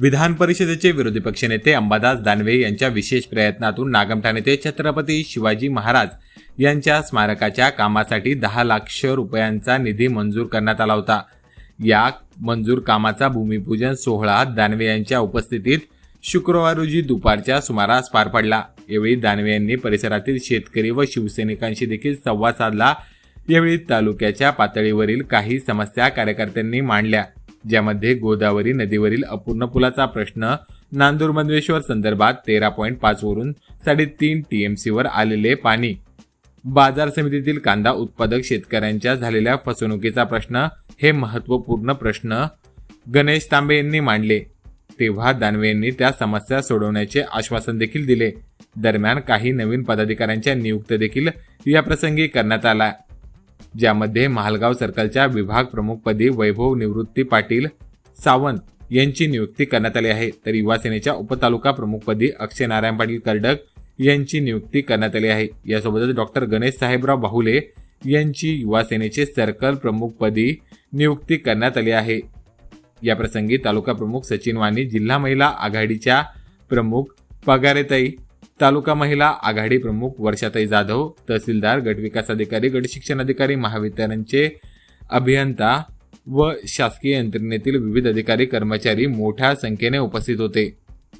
विधान परिषदेचे विरोधी पक्षनेते अंबादास दानवे यांच्या विशेष प्रयत्नातून नागमठाणे ते छत्रपती शिवाजी महाराज यांच्या स्मारकाच्या कामासाठी दहा लाख रुपयांचा निधी मंजूर करण्यात आला होता. या मंजूर कामाचा भूमिपूजन सोहळा दानवे यांच्या उपस्थितीत शुक्रवार रोजी दुपारच्या सुमारास पार पडला. यावेळी दानवे यांनी परिसरातील शेतकरी व शिवसैनिकांशी देखील संवाद साधला. यावेळी तालुक्याच्या पातळीवरील काही समस्या कार्यकर्त्यांनी मांडल्या. ज्यामध्ये गोदावरी नदीवरील अपूर्ण पुलाचा प्रश्न नांदूर मधवेश्वर संदर्भात तेरा पॉईंट पाच वरून साडेतीन टीएमसीवर आलेले पाणी. बाजार समितीतील कांदा उत्पादक शेतकऱ्यांच्या झालेल्या फसवणुकीचा प्रश्न हे महत्त्वपूर्ण प्रश्न गणेश तांबे यांनी मांडले. तेव्हा दानवे यांनी त्या समस्या सोडवण्याचे आश्वासन देखील दिले. दरम्यान काही नवीन पदाधिकाऱ्यांच्या नियुक्त देखील या प्रसंगी करण्यात आला ज्यामध्ये महालगाव सर्कलच्या विभाग प्रमुखपदी वैभव निवृत्ती पाटील सावंत यांची नियुक्ती करण्यात आली आहे. तर युवा सेनेच्या उपतालुका प्रमुखपदी अक्षय नारायण पाटील कर्डक यांची नियुक्ती करण्यात आली आहे. यासोबतच डॉक्टर गणेश साहेबराव बाहुले यांची युवा सेनेचे सर्कल प्रमुखपदी नियुक्ती करण्यात आली आहे. या प्रसंगी तालुका प्रमुख सचिन वाणी जिल्हा महिला आघाडीच्या प्रमुख पगारेताई तालुका महिला आघाडी प्रमुख वर्षाताई जाधव तहसीलदार गटविकास अधिकारी गट शिक्षण अधिकारी महावितरणचे अभियंता व शासकीय यंत्रणेतील विविध अधिकारी कर्मचारी मोठ्या संख्येने उपस्थित होते.